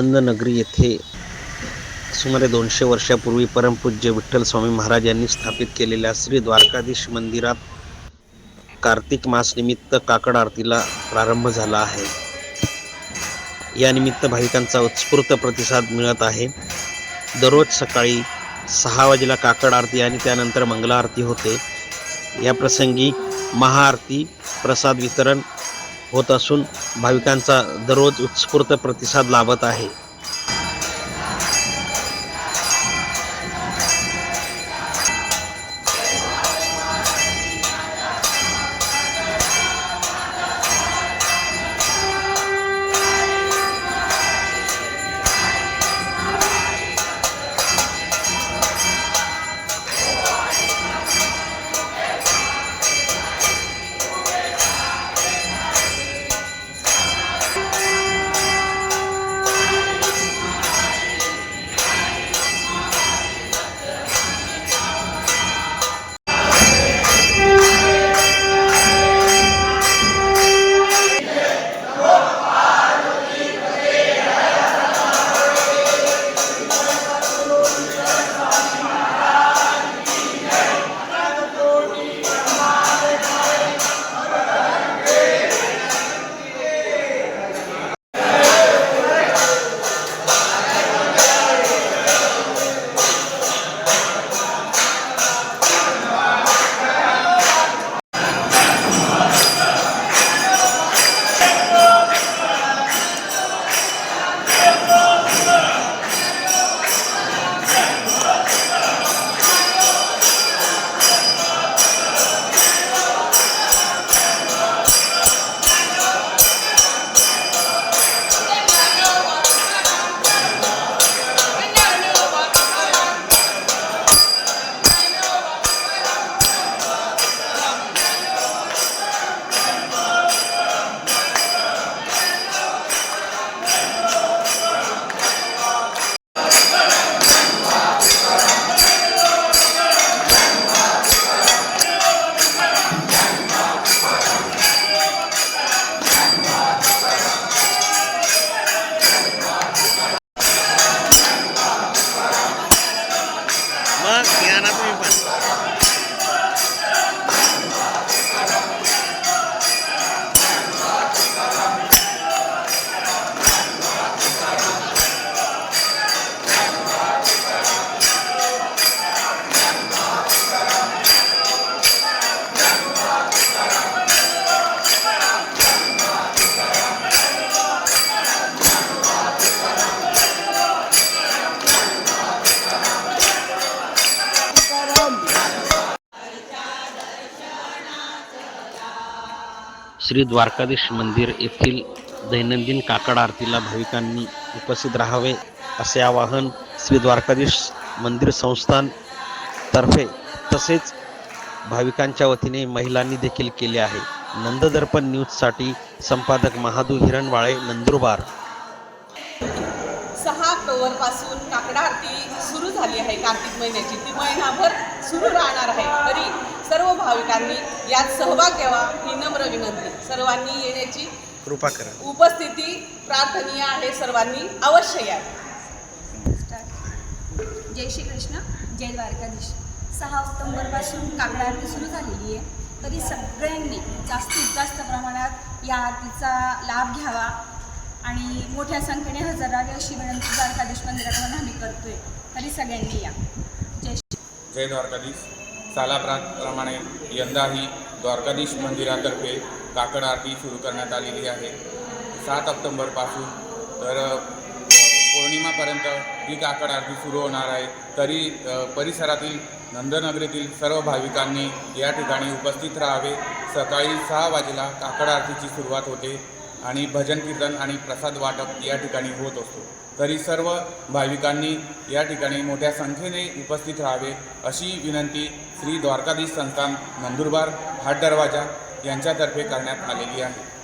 नंदनगरी येथे सुमारे दोनशे वर्षापूर्वी परमपूज्य विठ्ठल स्वामी महाराज यांनी स्थापित केलेल्या श्री द्वारकाधीश मंदिरात कार्तिक मासनिमित्त काकड आरतीला प्रारंभ झाला आहे. यानिमित्त भाविकांचा उत्स्फूर्त प्रतिसाद मिळत आहे. दररोज सकाळी सहा वाजेला काकड आरती आणि त्यानंतर मंगला आरती होते. या प्रसंगी महाआरती प्रसाद वितरण होत असून भाविकांचा दररोज उत्स्फूर्त प्रतिसाद लाभत आहे. श्री द्वारकाधीश मंदिर येथील दैनंदिन काकड आरतीला भाविकांनी उपस्थित राहावे असे आवाहन श्री द्वारकाधीश मंदिर संस्थान तर्फे तसेच भाविकांच्या वतीने महिलांनी देखील केले आहे. नंददर्पण न्यूजसाठी संपादक महादू हिरणवाळे नंदुरबार. सहा ऑक्टोबरपासून काकडा आरती सुरू झाली आहे. कार्तिक महिन्याची ती महिनाभर सुरू राहणार आहे. तरी सर्व भाविकांनी यात सहभाग घ्यावा ही नम्र विनंती. सर्वांनी येण्याची कृपा करा. उपस्थिती प्रार्थनीय आहे सर्वांनी अवश्य या. जय श्री कृष्ण. जय द्वारकाधीश. सहा ऑक्टोंबरपासून काकडा आरती सुरू झालेली आहे. तरी सगळ्यांनी जास्तीत जास्त प्रमाणात या आरतीचा लाभ घ्यावा आणि मोठ्या संख्येने हजरावे अशी विनंती द्वारकाधीश मंदिराकडून आम्ही करतोय. तरी सगळ्यांनी या. जय श्री जय द्वारकाधीश. सालाप्रमाणे यंदाही द्वारकाधीश मंदिरातर्फे काकड आरती सुरू करण्यात आलेली आहे. सात ऑक्टोंबरपासून तर पौर्णिमापर्यंत ही काकड आरती सुरू होणार आहे. तरी परिसरातील नंदनगरीतील सर्व भाविकांनी या ठिकाणी उपस्थित राहावे. सकाळी सहा वाजेला काकड आरतीची सुरुवात होते आणि भजन कीर्तन आणि प्रसाद वाटप या ठिकाणी होत असतो. तरी सर्व भाविकांनी या ठिकाणी मोठ्या संख्येने उपस्थित राहावे अशी विनंती श्री द्वारकाधीश संस्थान नंदुरबार हाट दरवाजा यांच्यातर्फे करण्यात आलेली आहे.